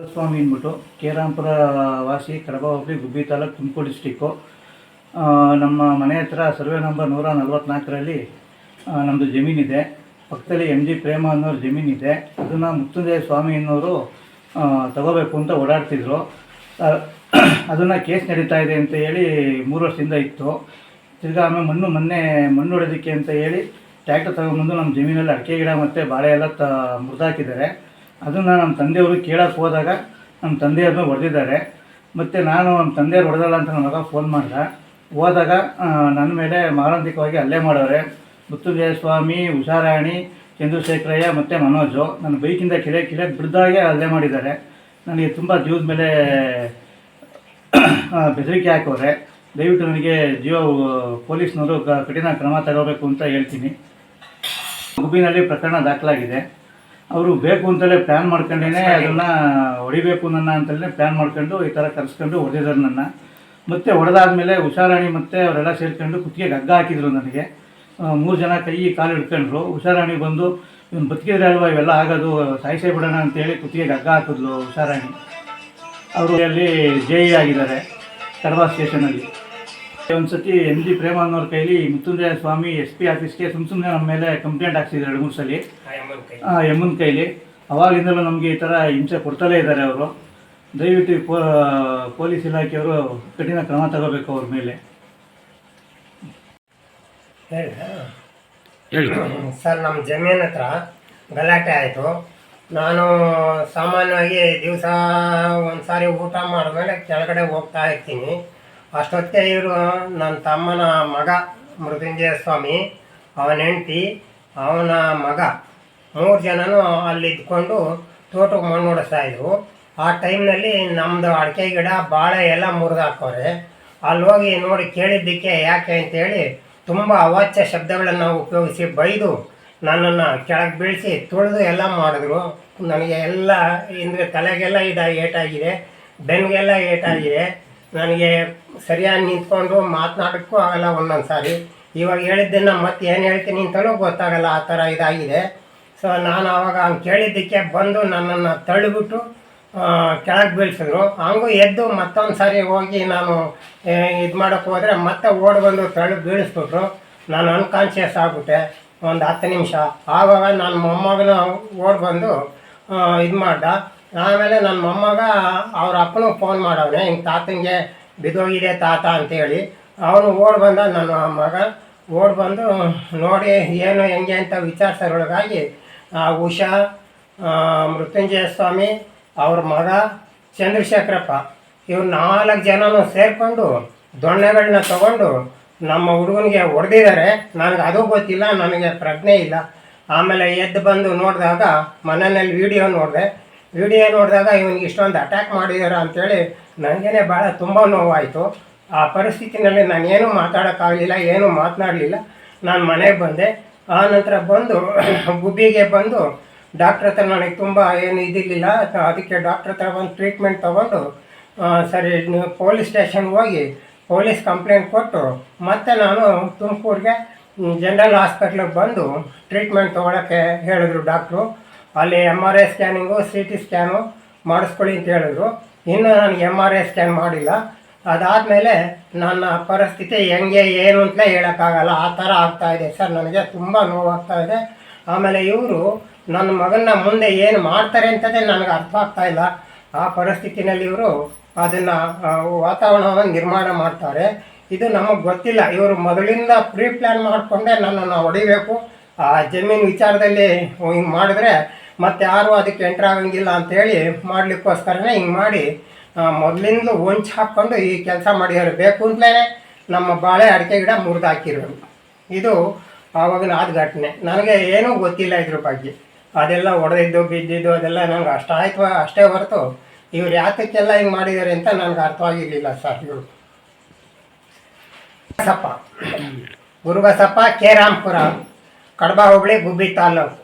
ಸ್ವಾಮಿ ಅಂದ್ಬಿಟ್ಟು ಕೇರಾಂಪುರ ವಾಸಿ ಕಡಬ ಹೋಬಳಿ ಗುಬ್ಬಿ ತಾಲೂಕು ತುಮಕೂರು ಡಿಸ್ಟಿಕ್ಕು ನಮ್ಮ ಮನೆ ಹತ್ರ ಸರ್ವೆ ನಂಬರ್ ನೂರ ನಲ್ವತ್ನಾಲ್ಕರಲ್ಲಿ ನಮ್ಮದು ಜಮೀನಿದೆ ಪಕ್ಕದಲ್ಲಿ ಎಂ ಜಿ ಪ್ರೇಮ ಅನ್ನೋರ ಜಮೀನಿದೆ ಅದನ್ನು ಮುತ್ತುಂಜಯ ಸ್ವಾಮಿ ಅನ್ನೋರು ತಗೋಬೇಕು ಅಂತ ಓಡಾಡ್ತಿದ್ರು. ಅದನ್ನು ಕೇಸ್ ನಡೀತಾ ಇದೆ ಅಂತ ಹೇಳಿ ಮೂರು ವರ್ಷದಿಂದ ಇತ್ತು. ತಿರ್ಗಾ ಆಮೇಲೆ ಮಣ್ಣು ಮೊನ್ನೆ ಮಣ್ಣು ಹೊಡೆದಿಕ್ಕೆ ಅಂತ ಹೇಳಿ ಟ್ಯಾಕ್ಟರ್ ತಗೊಂಬಂದು ನಮ್ಮ ಜಮೀನಲ್ಲಿ ಅಡಿಕೆ ಗಿಡ ಮತ್ತು ಬಾಳೆ ಎಲ್ಲ ತ, ಮುರಿದಾಕಿದ್ದಾರೆ. ಅದನ್ನು ನಮ್ಮ ತಂದೆಯವರು ಕೇಳಕ್ಕೆ ಹೋದಾಗ ನಮ್ಮ ತಂದೆಯವ್ರನ್ನ ಹೊಡೆದಿದ್ದಾರೆ. ಮತ್ತು ನಾನು ನಮ್ಮ ತಂದೆಯವ್ರು ಹೊಡೆದಲ್ಲ ಅಂತ ನನ್ನ ಮಗ ಫೋನ್ ಮಾಡಿದ. ಹೋದಾಗ ನನ್ನ ಮೇಲೆ ಮಾರಣಾಂತಿಕವಾಗಿ ಅಲ್ಲೇ ಮಾಡೋರೆ. ಮುತ್ತುಜಯ ಸ್ವಾಮಿ ಉಷಾರಾಣಿ, ಚಂದ್ರಶೇಖರಯ್ಯ ಮತ್ತು ಮನೋಜು ನನ್ನ ಬೈಕಿಂದ ಕೆಳೆ ಕೆಳೆ ಬಿಡ್ದಾಗೆ ಅಲ್ಲೇ ಮಾಡಿದ್ದಾರೆ. ನನಗೆ ತುಂಬ ಜೀವದ ಮೇಲೆ ಬೆದರಿಕೆ ಹಾಕೋರೆ. ದಯವಿಟ್ಟು ನನಗೆ ಜೀವ ಪೊಲೀಸ್ನವರು ಕಠಿಣ ಕ್ರಮ ತಗೋಬೇಕು ಅಂತ ಹೇಳ್ತೀನಿ. ಗುಬಿನಲ್ಲಿ ಪ್ರಕರಣ ದಾಖಲಾಗಿದೆ. ಅವರು ಬೇಕು ಅಂತಲೇ ಪ್ಲ್ಯಾನ್ ಮಾಡ್ಕೊಂಡೇ ಅದನ್ನು ಹೊಡಿಬೇಕು ನನ್ನ ಅಂತಲೇ ಪ್ಲ್ಯಾನ್ ಮಾಡ್ಕೊಂಡು ಈ ಥರ ಕರೆಸ್ಕೊಂಡು ಹೊಡೆದಿದ್ದಾರೆ ನನ್ನ. ಮತ್ತು ಹೊಡೆದಾದ್ಮೇಲೆ ಹುಷಾರಾಣಿ ಮತ್ತು ಅವರೆಲ್ಲ ಸೇರ್ಕೊಂಡು ಕುತ್ತಿಗೆ ಹಗ್ಗ ಹಾಕಿದ್ರು ನನಗೆ. ಮೂರು ಜನ ಕೈ ಕಾಲು ಹಿಡ್ಕೊಂಡ್ರು. ಹುಷಾರಾಣಿ ಬಂದು ಇವನು ಬದುಕಿದ್ರೆ ಅಲ್ವಾ ಇವೆಲ್ಲ ಆಗೋದು? ಸಾಯಿಸೇ ಬಿಡೋಣ ಅಂತೇಳಿ ಕುತ್ತಿಗೆಗೆ ಹಗ್ಗ ಹಾಕಿದ್ಲು ಹುಷಾರಾಣಿ ಅವರು ಅಲ್ಲಿ ಜೆ ಇ ಆಗಿದ್ದಾರೆ ಕಡವಾ ಸ್ಟೇಷನಲ್ಲಿ ಒಂದು ಎಂ ಜಿ ಪ್ರೇಮ ಅನ್ನೋರ ಕೈಲಿ ಮುತ್ತುಂಜಯ ಸ್ವಾಮಿ ಎಸ್ ಪಿ ಆಫೀಸ್ಗೆ ಸುಮ್ ಸುಮ್ಮನೆ ನಮ್ಮ ಮೇಲೆ ಕಂಪ್ಲೇಂಟ್ ಹಾಕ್ಸಿದ್ರು ಎರಡು ಮೂರು ಸಲ. ಆ, ಎಮ್ಮನ ಕೈಲಿ. ಅವಾಗಿಂದಲೂ ನಮಗೆ ಈ ಥರ ಹಿಂಸೆ ಕೊಡ್ತಲೇ ಇದ್ದಾರೆ ಅವರು. ದಯವಿಟ್ಟು ಪೋ ಪೊಲೀಸ್ ಇಲಾಖೆಯವರು ಕಠಿಣ ಕ್ರಮ ತಗೋಬೇಕು ಅವ್ರ ಮೇಲೆ. ಹೇಳಿ. ಹೇಳಿ ಸರ್ ನಮ್ಮ ಜಮೀನ್ ಹತ್ರ ಗಲಾಟೆ ಆಯಿತು. ನಾನು ಸಾಮಾನ್ಯವಾಗಿ ದಿವಸ ಒಂದು ಸಾರಿ ಊಟ ಮಾಡಿದ್ಮೇಲೆ ಕೆಳಗಡೆ ಹೋಗ್ತಾ ಇರ್ತೀನಿ. ಅಷ್ಟೊತ್ತಿಗೆ ಇವರು ನನ್ನ ತಮ್ಮನ ಮಗ ಮೃತ್ಯುಂಜಯ ಸ್ವಾಮಿ ಅವನ ಹೆಂಡತಿ, ಅವನ ಮಗ. ಮೂರು ಜನನೂ ಅಲ್ಲಿ ಇದ್ಕೊಂಡು ತೋಟಕ್ಕೆ ಮಣ್ಣು ನೋಡಿಸ್ತಾ ಇದ್ರು. ಆ ಟೈಮ್ನಲ್ಲಿ ನಮ್ಮದು ಅಡಿಕೆ ಗಿಡ, ಬಾಳೆ ಎಲ್ಲ ಮುರಿದು ಹಾಕೋರೆ ಅಲ್ಲಿ ಹೋಗಿ ನೋಡಿ ಕೇಳಿದ್ದಕ್ಕೆ ಯಾಕೆ ಅಂತೇಳಿ ತುಂಬ ಅವಾಚ್ಯ ಶಬ್ದಗಳನ್ನು ಉಪಯೋಗಿಸಿ ಬೈದು ನನ್ನನ್ನು ಕೆಳಗೆ ಬೀಳಿಸಿ ತುಳಿದು ಎಲ್ಲ ಮಾಡಿದ್ರು. ನನಗೆ ಎಲ್ಲ ಅಂದರೆ ತಲೆಗೆಲ್ಲ ಇದಾಗಿ ಏಟಾಗಿದೆ ಬೆನ್ನಿಗೆಲ್ಲ ಏಟಾಗಿದೆ. ನನಗೆ ಸರಿಯಾಗಿ ನಿಂತ್ಕೊಂಡು ಮಾತನಾಡೋಕ್ಕೂ ಆಗಲ್ಲ ಒಂದೊಂದು ಸಾರಿ ಇವಾಗ ಹೇಳಿದ್ದನ್ನು ಮತ್ತೆ ಏನು ಹೇಳ್ತೀನಿ ಅಂತಲೂ ಗೊತ್ತಾಗಲ್ಲ ಆ ಥರ ಇದಾಗಿದೆ. ಸೊ ನಾನು ಆವಾಗ ಹಂಗೆ ಕೇಳಿದ್ದಕ್ಕೆ ಬಂದು ನನ್ನನ್ನು ತಳ್ಳಿಬಿಟ್ಟು ಕೆಳಗೆ ಬೀಳ್ಸಿದ್ರು. ಹಂಗೂ ಎದ್ದು ಮತ್ತೊಂದು ಸಾರಿ ಹೋಗಿ ನಾನು ಇದು ಮಾಡೋಕ್ಕೆ ಹೋದರೆ ಮತ್ತೆ ಓಡಿ ಬಂದು ತಳ್ಳಿ ಬೀಳಿಸ್ಬಿಟ್ರು. ನಾನು ಅನ್ಕಾನ್ಷಿಯಸ್ ಆಗ್ಬಿಟ್ಟೆ. ಒಂದು ಹತ್ತು ನಿಮಿಷ. ಆವಾಗ ನನ್ನ ಮೊಮ್ಮಗನ ಓಡಿ ಬಂದು ಇದು ಮಾಡ್ದ. ಆಮೇಲೆ ನನ್ನ ಮೊಮ್ಮಗ ಅವ್ರ ಅಪ್ಪನೂ ಫೋನ್ ಮಾಡವನೆ. ಹಿಂಗೆ ತಾತಂಗೆ, ಬಿದ್ದೋಗಿದೆ ತಾತ ಅಂತೇಳಿ. ಅವನು ಓಡಿ ಬಂದ, ನನ್ನ ಮಗ ಓಡಿ ಬಂದು, ನೋಡಿ, ಏನು, ಹೆಂಗೆ ಅಂತ ವಿಚಾರಿಸೋರೊಳಗಾಗಿ ಉಷಾ ಮೃತ್ಯುಂಜಯ ಸ್ವಾಮಿ ಅವ್ರ ಮಗ ಚಂದ್ರಶೇಖರಪ್ಪ, ಇವ್ರು ನಾಲ್ಕು ಜನನೂ ಸೇರಿಕೊಂಡು ದೊಣ್ಣೆಗಳನ್ನ ತಗೊಂಡು ನಮ್ಮ ಹುಡುಗನಿಗೆ ಹೊಡೆದಿದ್ದಾರೆ ನನಗೆ ಅದು ಗೊತ್ತಿಲ್ಲ, ನನಗೆ ಪ್ರಜ್ಞೆ ಇಲ್ಲ. ಆಮೇಲೆ ಎದ್ದು ಬಂದು ನೋಡಿದಾಗ ಮನೆಯಲ್ಲಿ ವಿಡಿಯೋ ನೋಡಿದೆ. ವಿಡಿಯೋ ನೋಡಿದಾಗ ಇವನಿಗೆ ಇಷ್ಟೊಂದು ಅಟ್ಯಾಕ್ ಮಾಡಿದಾರ ಅಂತೇಳಿ ನನಗೇನೆ ಭಾಳ ತುಂಬ ನೋವಾಯಿತು. ಆ ಪರಿಸ್ಥಿತಿನಲ್ಲಿ ನಾನು ಮಾತಾಡೋಕ್ಕಾಗಲಿಲ್ಲ, ಏನೂ ಮಾತನಾಡಲಿಲ್ಲ. ನಾನು ಮನೆಗೆ ಬಂದೆ. ಆ ನಂತರ ಬಂದು ಗುಬ್ಬಿಗೆ ಬಂದು ಡಾಕ್ಟ್ರ್ ಹತ್ರ ನನಗೆ ತುಂಬ ಏನು ಇದಿರಲಿಲ್ಲ. ಅದಕ್ಕೆ ಡಾಕ್ಟ್ರ್ ಹತ್ರ ಬಂದು ಟ್ರೀಟ್ಮೆಂಟ್ ತೊಗೊಂಡು ಸರಿ, ನೀವು ಪೊಲೀಸ್ ಸ್ಟೇಷನ್ಗೆ ಹೋಗಿ ಪೊಲೀಸ್ ಕಂಪ್ಲೇಂಟ್ ಕೊಟ್ಟು ಮತ್ತೆ ನಾನು ತುಮಕೂರಿಗೆ ಜನರಲ್ ಹಾಸ್ಪಿಟ್ಲಿಗೆ ಬಂದು ಟ್ರೀಟ್ಮೆಂಟ್ ತೊಗೊಳಕ್ಕೆ ಹೇಳಿದ್ರು ಡಾಕ್ಟ್ರು ಅಲ್ಲಿ M R I scanning C T scan ಮಾಡಿಸ್ಕೊಳ್ಳಿ ಅಂತ ಹೇಳಿದ್ರು. ಇನ್ನೂ ನನಗೆ ಎಂ ಆರ್ ಐ ಸ್ಕ್ಯಾನ್ ಮಾಡಿಲ್ಲ. ಅದಾದಮೇಲೆ ನನ್ನ ಪರಿಸ್ಥಿತಿ ಹೆಂಗೆ, ಏನು ಅಂತಲೇ ಹೇಳೋಕ್ಕಾಗಲ್ಲ. ಆ ಥರ ಆಗ್ತಾಯಿದೆ ಸರ್. ನನಗೆ ತುಂಬ ನೋವಾಗ್ತಾ ಇದೆ. ಆಮೇಲೆ ಇವರು ನನ್ನ ಮಗನ ಮುಂದೆ ಏನು ಮಾಡ್ತಾರೆ ಅಂತಲೇ ನನಗೆ ಅರ್ಥ ಆಗ್ತಾ ಇಲ್ಲ. ಆ ಪರಿಸ್ಥಿತಿನಲ್ಲಿ ಇವರು ಅದನ್ನು ವಾತಾವರಣವನ್ನು ನಿರ್ಮಾಣ ಮಾಡ್ತಾರೆ. ಇದು ನಮಗೆ ಗೊತ್ತಿಲ್ಲ. ಇವರು ಮೊದಲಿಂದ ಪ್ರೀ ಪ್ಲ್ಯಾನ್ ಮಾಡಿಕೊಂಡೆ ನನ್ನನ್ನು ಹೊಡಿಬೇಕು. ಆ ಜಮೀನು ವಿಚಾರದಲ್ಲಿ ಹಿಂಗೆ ಮಾಡಿದ್ರೆ ಮತ್ತೆ ಯಾರು ಅದಕ್ಕೆ ಎಂಟ್ರ್ ಆಗಂಗಿಲ್ಲ ಅಂತೇಳಿ ಮಾಡಲಿಕ್ಕೋಸ್ಕರನೇ ಹಿಂಗೆ ಮಾಡಿ ಮೊದಲಿಂದಲೂ ಹೊಂಚು ಹಾಕ್ಕೊಂಡು ಈ ಕೆಲಸ ಮಾಡಿದ್ರೆ ಬೇಕು ಅಂತಲೇ ನಮ್ಮ ಬಾಳೆ ಅಡಿಕೆ ಗಿಡ ಮುರಿದು ಇದು ಆವಾಗಿನ ಆದ ಘಟನೆ. ನನಗೆ ಏನೂ ಗೊತ್ತಿಲ್ಲ ಇದ್ರ ಬಗ್ಗೆ. ಅದೆಲ್ಲ ಒಡೆದಿದ್ದು, ಬಿದ್ದಿದ್ದು, ಅದೆಲ್ಲ ನನಗೆ ಅಷ್ಟ ಆಯ್ತು, ಅಷ್ಟೇ ಹೊರತು ಇವ್ರು ಯಾತಕ್ಕೆಲ್ಲ ಹಿಂಗೆ ಮಾಡಿದ್ದಾರೆ ಅಂತ ನನಗೆ ಅರ್ಥವಾಗಿರಲಿಲ್ಲ ಸರ್ ಇವರು. ಬಸಪ್ಪ ಗುರುಬಸಪ್ಪ ರಾಮ್ಪುರ, ಕಡಬ ಹೋಬಳಿ, ಗುಬ್ಬಿ ತಾಲ್ಲೂಕು.